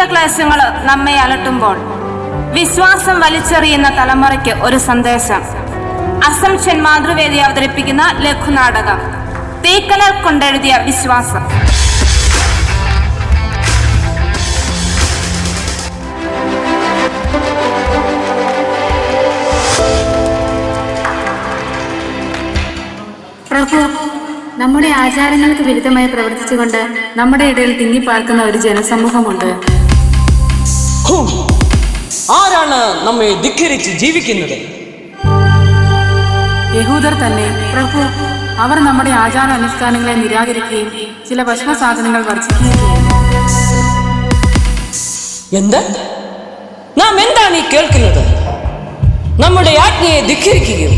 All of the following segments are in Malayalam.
ജീവിത ക്ലേശങ്ങൾ നമ്മെ അലട്ടുമ്പോൾ വിശ്വാസം വലിച്ചെറിയുന്ന തലമുറയ്ക്ക് ഒരു സന്ദേശം. അസംഷൻ മാതൃവേദി അവതരിപ്പിക്കുന്ന ലഘുനാടകം തീക്കലർ കൊണ്ടെഴുതിയ വിശ്വാസം. നമ്മുടെ ആചാരങ്ങൾക്ക് വിരുദ്ധമായി പ്രവർത്തിച്ചുകൊണ്ട് നമ്മുടെ ഇടയിൽ തിങ്ങിപ്പാർക്കുന്ന ഒരു ജനസമൂഹമുണ്ട്. ആരാണ് നമ്മെ ധിക്കരിച്ച് ജീവിക്കുന്നത്? യഹൂദർ തന്നെ പ്രഭു അവർ നമ്മുടെ ആചാര അനുഷ്ഠാനങ്ങളെ നിരാകരിക്കുകയും ചില ഭക്ഷണ സാധനങ്ങൾ വർജിക്കുകയും എന്ത്? നാം എന്താണ് ഈ കേൾക്കുന്നത്? നമ്മുടെ ആജ്ഞയെ ധിക്കരിക്കുകയും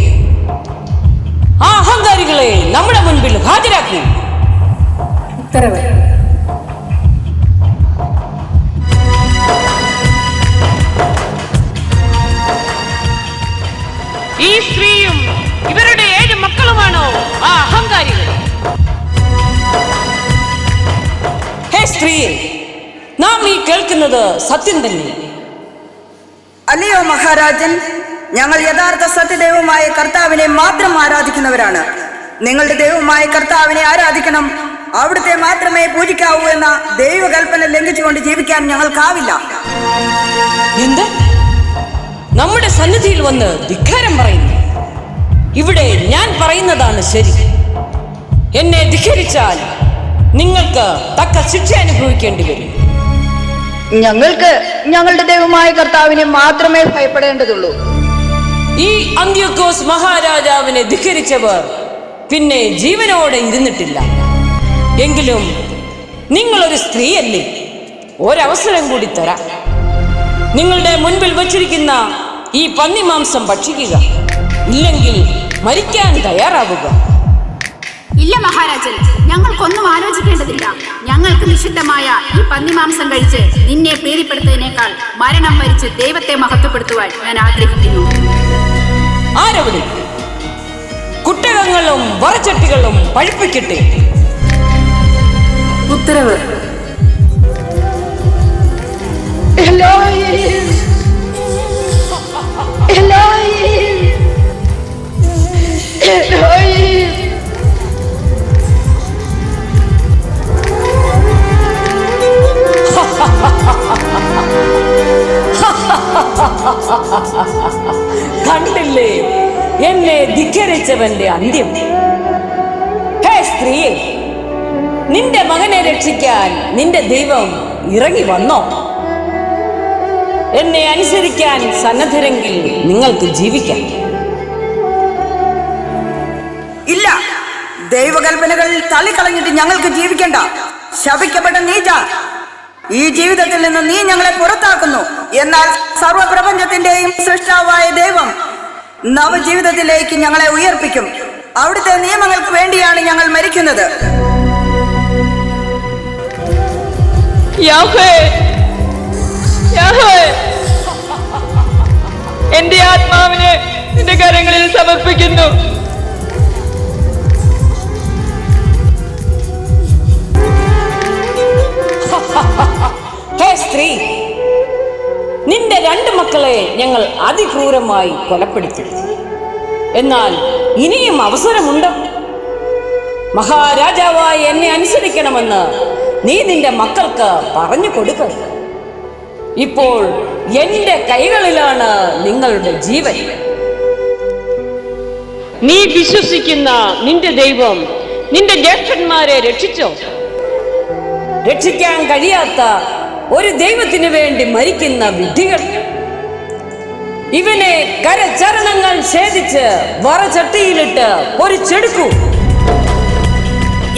ആ അഹങ്കാരികളെ നമ്മുടെ മുൻപിൽ ഹാജരാക്കുകയും. ഉത്തരവ്. സ്ത്രീയെ നാം ഈ കേൾക്കുന്നത് സത്യം തന്നെ. അല്ലയോ മഹാരാജൻ? ഞങ്ങൾ യഥാർത്ഥ സത്യദൈവമായ കർത്താവിനെ മാത്രം ആരാധിക്കുന്നവരാണ്. നിങ്ങളുടെ ദൈവമായ കർത്താവിനെ ആരാധിക്കണം? അവിടുത്തെ മാത്രമേ പൂജിക്കാവൂ എന്ന ദൈവകൽപ്പന ലംഘിച്ചുകൊണ്ട് ജീവിക്കാൻ ഞങ്ങൾക്കാവില്ല. എന്ത്? നമ്മുടെ സന്നിധിയിൽ വന്ന് ധിക്കാരം പറയുന്നു. ഇവിടെ ഞാൻ പറയുന്നതാണ് ശരി. എന്നെ ധിക്കരിച്ചാൽ നിങ്ങൾക്ക് തക്ക ശിക്ഷ അനുഭവിക്കേണ്ടി വരും. ഞങ്ങൾക്ക് ഞങ്ങളുടെ ദൈവമായ കർത്താവിനെ മാത്രമേ ഭയപ്പെടേണ്ടതുള്ളൂ. ഈ അന്ത്യക്കോസ് മഹാരാജാവിനെ ധിക്കരിച്ചവർ പിന്നെ ജീവനോടെ ഇരുന്നിട്ടില്ല. എങ്കിലും നിങ്ങളൊരു സ്ത്രീയല്ലേ? ഒരവസരം കൂടി തരാം. നിങ്ങളുടെ മുൻപിൽ വച്ചിരിക്കുന്ന ഈ പന്നിമാംസം ഭക്ഷിക്കുക. ഇല്ലെങ്കിൽ മരിക്കാൻ തയ്യാറാവുക. ഇല്ല മഹാരാജൻ ഞങ്ങൾക്കൊന്നും ആലോചിക്കേണ്ടതില്ല. ഞങ്ങൾക്ക് നിഷിദ്ധമായ ഈ പന്നിമാംസം കഴിച്ച് നിന്നെ പ്രീതിപ്പെടുത്തതിനേക്കാൾ മരണം വരിച്ച് ദൈവത്തെ മഹത്വപ്പെടുത്തുവാൻ ഞാൻ ആഗ്രഹിക്കുന്നു. കുട്ടകങ്ങളും വറച്ചട്ടികളും പഴിപ്പിക്കട്ടെ. ഉത്തരവ്. കണ്ടില്ലേ? എന്നെ ധിക്കരിച്ചവന്റെ അന്ത്യം. ഹേ സ്ത്രീ നിന്റെ മകനെ രക്ഷിക്കാൻ നിന്റെ ദൈവം ഇറങ്ങി വന്നോ? എന്നെ അനുസരിക്കാൻ സന്നദ്ധരെങ്കിൽ നിങ്ങൾക്ക് ജീവിക്കാം. ഇല്ല ദൈവകൽപ്പനകൾ തള്ളിക്കളഞ്ഞിട്ട് ഞങ്ങൾക്ക് ജീവിക്കണ്ട. ശപിക്കപ്പെട്ട നീജ ഈ ജീവിതത്തിൽ നിന്ന് നീ ഞങ്ങളെ പുറത്താക്കുന്നു. എന്നാൽ സർവപ്രപഞ്ചത്തിന്റെയും സൃഷ്ടാവായ ദൈവം നവജീവിതത്തിലേക്ക് ഞങ്ങളെ ഉയർപ്പിക്കും. അവിടുത്തെ നിയമങ്ങൾക്ക് വേണ്ടിയാണ് ഞങ്ങൾ മരിക്കുന്നത്. എന്റെ ആത്മാവിനെ നിന്റെ കരങ്ങളിൽ സമർപ്പിക്കുന്നു. സ്ത്രീ നിന്റെ രണ്ട് മക്കളെ ഞങ്ങൾ അതിക്രൂരമായി കൊലപ്പെടുത്തി. എന്നാൽ ഇനിയും അവസരമുണ്ട്. മഹാരാജാവായി എന്നെ അനുസരിക്കണമെന്ന് നീ നിന്റെ മക്കൾക്ക് പറഞ്ഞു കൊടുക്ക. ഇപ്പോൾ എന്റെ കൈകളിലാണ് നിങ്ങളുടെ ജീവൻ. നീ വിശ്വസിക്കുന്ന നിന്റെ ദൈവം നിന്റെ ജ്യേഷ്ഠന്മാരെ രക്ഷിച്ചോ? രക്ഷിക്കാൻ കഴിയാത്ത ഒരു ദൈവത്തിന് വേണ്ടി മരിക്കുന്ന വിധികൾ. ഇവനെ കരചരണങ്ങൾ ഛേദിച്ച് വറചട്ടിയിലിട്ട് പൊരിച്ചെടുക്കൂ.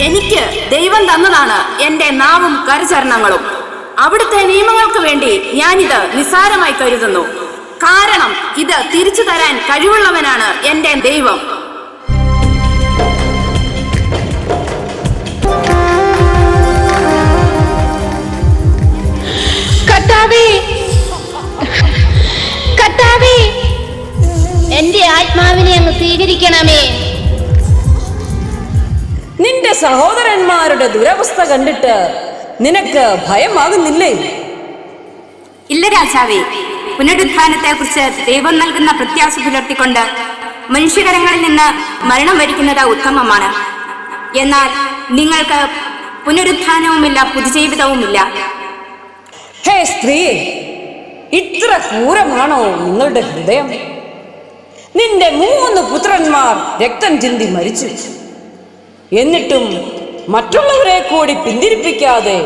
എനിക്ക് ദൈവം തന്നതാണ് എന്റെ നാവും കരചരണങ്ങളും. അവിടുത്തെ നിയമങ്ങൾക്ക് വേണ്ടി ഞാനിത് നിസ്സാരമായി കരുതുന്നു. കാരണം ഇത് തിരിച്ചു തരാൻ കഴിവുള്ളവനാണ് എന്റെ ദൈവം. സ്വീകരിക്കണമേ നിന്റെ സഹോദരന്മാരുടെ ദുരവസ്ഥ കണ്ടിട്ട് നിനക്ക് ഭയമാകുന്നില്ലേ? ഇല്ല രാജാവേ. പുനരുത്ഥാനത്തെക്കുറിച്ച് ദൈവം നൽകുന്ന പ്രത്യാശ പുലർത്തിക്കൊണ്ട് മനുഷ്യകരങ്ങളിൽ നിന്ന് മരണം വരിക്കുന്നത് ഉത്തമമാണ്. എന്നാൽ നിങ്ങൾക്ക് പുനരുത്ഥാനവുമില്ല പുതുജീവിതവുമില്ല. ഹേ സ്ത്രീ ഇത്ര ക്രൂരമാണോ നിങ്ങളുടെ ഹൃദയം? നിന്റെ മൂന്ന് പുത്രന്മാർ രക്തം ചിന്തി മരിച്ചു. എന്നിട്ടും മറ്റുള്ളവരെ കൂടി പിന്തിരിപ്പിക്കാതെ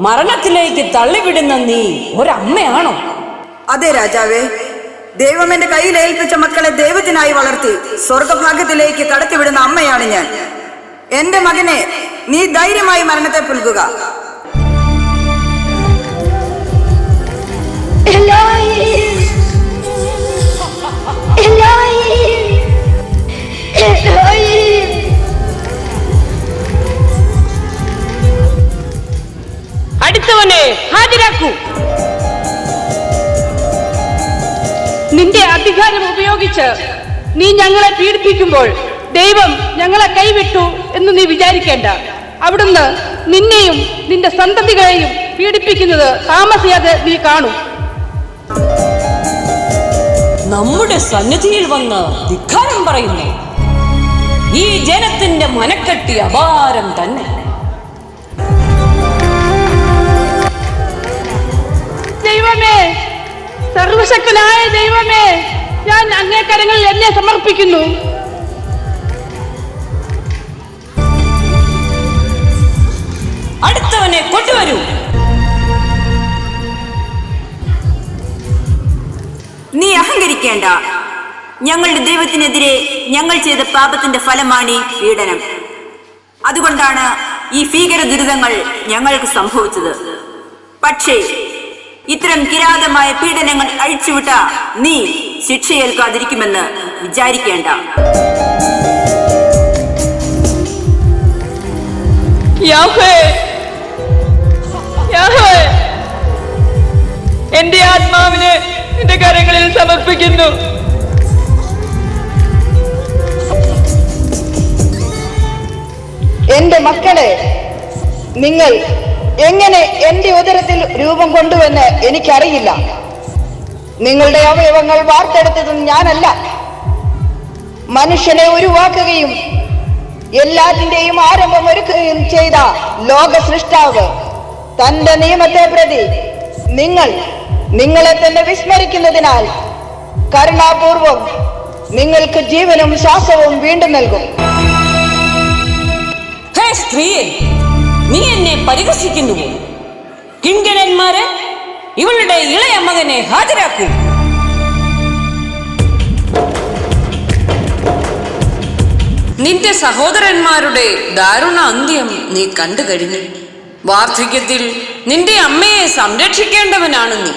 മരണത്തിലേക്ക് തള്ളിവിടുന്ന നീ ഒരമ്മയാണോ? അതെ രാജാവേ ദൈവം എന്റെ കയ്യിൽ ഏൽപ്പിച്ച മക്കളെ ദൈവത്തിനായി വളർത്തി സ്വർഗഭാഗ്യത്തിലേക്ക് കടത്തിവിടുന്ന അമ്മയാണ് ഞാൻ. എന്റെ മകനെ നീ ധൈര്യമായി മരണത്തെ പുൽകുക. അടുത്തവനെ ഹാജരാക്കൂ. നിന്റെ അധികാരം ഉപയോഗിച്ച് നീ ഞങ്ങളെ പീഡിപ്പിക്കുമ്പോൾ ദൈവം ഞങ്ങളെ കൈവിട്ടു എന്ന് നീ വിചാരിക്കേണ്ട. അവിടുന്ന് നിന്നെയും നിന്റെ സന്തതികളെയും പീഡിപ്പിക്കുന്നത് താമസിയാതെ നീ കാണും. നമ്മുടെ സന്നിധിയിൽ വന്ന് ധിക്കാരം പറയുന്നു ഈ ജനത്തിന്റെ മനക്കെട്ടി അപാരം തന്നെ. സർവശക്തനായ ദൈവമേ ഞാൻ അങ്ങേക്കരങ്ങളിൽ എന്നെ സമർപ്പിക്കുന്നു. അടുത്തവനെ കൊണ്ടുവരൂ. നീ അഹങ്കരിക്കേണ്ട. ഞങ്ങളുടെ ദൈവത്തിനെതിരെ ഞങ്ങൾ ചെയ്ത പാപത്തിന്റെ ഫലമാണ് ഈ പീഡനം. അതുകൊണ്ടാണ് ഈ ഭീകര ദുരിതങ്ങൾ ഞങ്ങൾക്ക് സംഭവിച്ചത്. പക്ഷേ ഇത്തരം കിരാതമായ പീഡനങ്ങൾ അഴിച്ചുവിട്ട നീ ശിക്ഷയേൽക്കാതിരിക്കുമെന്ന് വിചാരിക്കേണ്ട. എന്റെ ആത്മാവിന് എന്റെ നിന്റെ കരങ്ങളിൽ സമർപ്പിക്കുന്നു. എന്റെ മക്കളെ നിങ്ങൾ എങ്ങനെ എന്റെ ഉദരത്തിൽ രൂപം കൊണ്ടുവെന്ന് എനിക്കറിയില്ല. നിങ്ങളുടെ അവയവങ്ങൾ വാർത്തെടുത്തതും ഞാനല്ല. മനുഷ്യനെ ഉരുവാക്കുകയും എല്ലാറ്റിന്റെയും ആരംഭം ഒരുക്കുകയും ചെയ്ത ലോക സൃഷ്ടാവ് തന്റെ നിയമത്തെ പ്രതി നിങ്ങൾ നിങ്ങളെ തന്നെ വിസ്മരിക്കുന്നതിനാൽ കരുണാപൂർവം നിങ്ങൾക്ക് ജീവനും ശ്വാസവും വീണ്ടും നൽകും. സ്ത്രീ നീ എന്നെ പരിഹസിക്കുന്നുവോ? കിങ്കണന്മാരെ ഇവളുടെ ഇളയ മകനെ ഹാജരാക്കൂ. നിന്റെ സഹോദരന്മാരുടെ ദാരുണ അന്ത്യം നീ കണ്ടു കഴിഞ്ഞു. വാർദ്ധക്യത്തിൽ നിന്റെ അമ്മയെ സംരക്ഷിക്കേണ്ടവനാണ് നീ.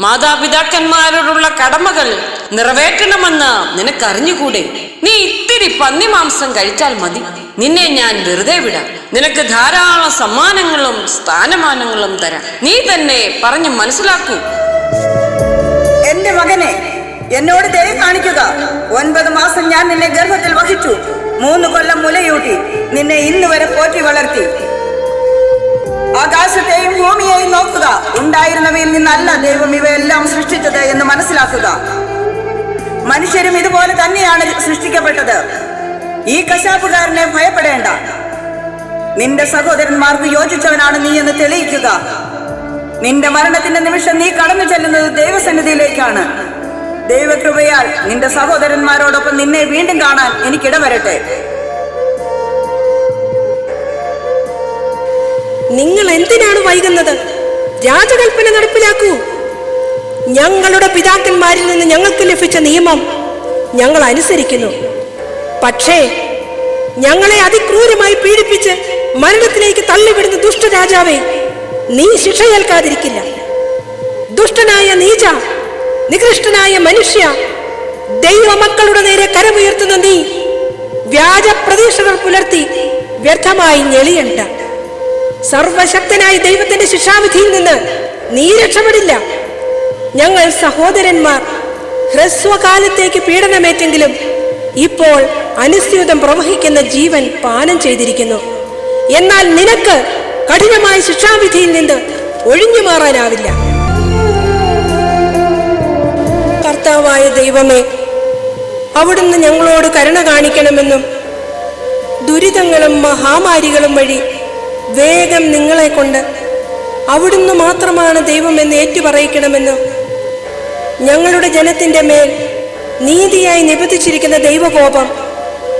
മാതാപിതാക്കന്മാരോടുള്ള കടമകൾ നിറവേറ്റണമെന്ന് നിനക്കറിഞ്ഞുകൂടെ? നീ ഇത്തിരി പന്നി മാംസം കഴിച്ചാൽ മതി. നിന്നെ ഞാൻ വെറുതെ വിടാം. നിനക്ക് ധാരാളം സമ്മാനങ്ങളും സ്ഥാനമാനങ്ങളും തരാം. നീ തന്നെ പറഞ്ഞു മനസ്സിലാക്കൂ. എന്റെ മകനെ എന്നോട് ദയ കാണിക്കുക. ഒൻപത് മാസം ഞാൻ നിന്നെ ഗർഭത്തിൽ വഹിച്ചു. മൂന്ന് കൊല്ലം മുലയൂട്ടി. നിന്നെ ഇന്ന് വരെ പോറ്റി വളർത്തി. ആകാശത്തെയും ഭൂമിയെയും നോക്കുക. ഉണ്ടായിരുന്നവയിൽ നിന്നല്ല ദൈവം ഇവയെല്ലാം സൃഷ്ടിച്ചത് എന്ന് മനസ്സിലാക്കുക. മനുഷ്യരും ഇതുപോലെ തന്നെയാണ് സൃഷ്ടിക്കപ്പെട്ടത്. ഈ കശാപ്പുകാരനെ ഭയപ്പെടേണ്ട. നിന്റെ സഹോദരന്മാർക്ക് യോജിച്ചവനാണ് നീ എന്ന് തെളിയിക്കുക. നിന്റെ മരണത്തിന്റെ നിമിഷം നീ കടന്നു ചെല്ലുന്നത് ദൈവസന്നിധിയിലേക്കാണ്. ദൈവകൃപയാൽ നിന്റെ സഹോദരന്മാരോടൊപ്പം നിന്നെ വീണ്ടും കാണാൻ എനിക്കിടവരട്ടെ. നിങ്ങൾ എന്തിനാണ് വൈകുന്നത്? രാജകൽപ്പന നടപ്പിലാക്കൂ. ഞങ്ങളുടെ പിതാക്കന്മാരിൽ നിന്ന് ഞങ്ങൾക്ക് ലഭിച്ച നിയമം ഞങ്ങൾ അനുസരിക്കുന്നു. പക്ഷേ ഞങ്ങളെ അതിക്രൂരമായി പീഡിപ്പിച്ച് മരണത്തിലേക്ക് തള്ളിവിടുന്ന ദുഷ്ടരാജാവേ നീ ശിക്ഷയേൽക്കാതിരിക്കില്ല. ദുഷ്ടനായ നീച നികൃഷ്ടനായ മനുഷ്യ ദൈവമക്കളുടെ നേരെ കരമുയർത്തുന്ന നീ വ്യാജ പ്രതീക്ഷകൾ പുലർത്തി വ്യർത്ഥമായി ഞെളിയണ്ട. സർവശക്തനായ ദൈവത്തിന്റെ ശിക്ഷാവിധിയിൽ നിന്ന് നീ രക്ഷപ്പെടില്ല. ഞങ്ങൾ സഹോദരന്മാർ ഹ്രസ്വകാലത്തേക്ക് പീഡനമേറ്റെങ്കിലും ഇപ്പോൾ അനുസ്യൂതം പ്രവഹിക്കുന്ന ജീവൻ പാനം ചെയ്തിരിക്കുന്നു. എന്നാൽ നിനക്ക് കഠിനമായ ശിക്ഷാവിധിയിൽ നിന്ന് ഒഴിഞ്ഞു മാറാനാവില്ല. കർത്താവായ ദൈവമേ അവിടുന്ന് ഞങ്ങളോട് കരുണ കാണിക്കണമെന്നും ദുരിതങ്ങളും മഹാമാരികളും വഴി വേഗം നിങ്ങളെ കൊണ്ട് അവിടുന്ന് മാത്രമാണ് ദൈവമെന്ന് ഏറ്റുപറയിക്കണമെന്നും ഞങ്ങളുടെ ജനത്തിന്റെ മേൽ നീതിയായി നിബന്ധിച്ചിരിക്കുന്ന ദൈവകോപം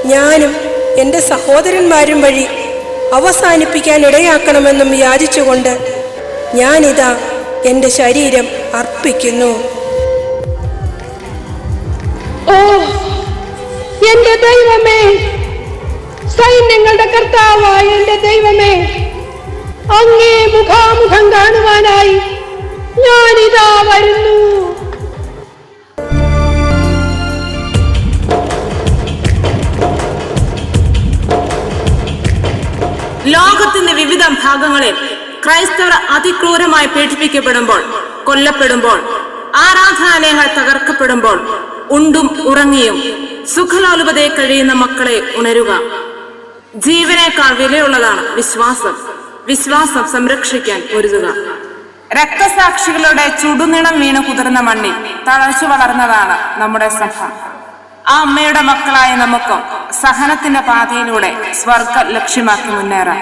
ഞാനും എന്റെ സഹോദരന്മാരും വഴി അവസാനിപ്പിക്കാൻ ഇടയാക്കണമെന്നും യാചിച്ചുകൊണ്ട് ഞാനിതാ എന്റെ ശരീരം അർപ്പിക്കുന്നു. ഓ എന്റെ ദൈവമേ സൈന്യങ്ങളുടെ കർത്താവായ എന്റെ ദൈവമേ അങ്ങേ മുഖാമുഖം കാണുവാനായി ഞാനിതാ വരുന്നു. ഭാഗങ്ങളിൽ ക്രൈസ്തവർ അതിക്രൂരമായി പീഡിപ്പിക്കപ്പെടുമ്പോൾ കൊല്ലപ്പെടുമ്പോൾ ആരാധനാലയങ്ങൾ തകർക്കപ്പെടുമ്പോൾ ഉണ്ടും ഉറങ്ങിയും സുഖലോലുപതയെ കഴിയുന്ന മക്കളെ ഉണരുക. ജീവനേക്കാൾ വിലയുള്ളതാണ് വിശ്വാസം. വിശ്വാസം സംരക്ഷിക്കാൻ ഒരുതുക. രക്തസാക്ഷികളുടെ ചുടുനിണം വീണ് കുതിർന്ന മണ്ണി തളച്ചു വളർന്നതാണ് നമ്മുടെ സഭ. ആ അമ്മയുടെ മക്കളായ നമുക്കും സഹനത്തിന്റെ പാതയിലൂടെ സ്വർഗ ലക്ഷ്യമാക്കി മുന്നേറാം.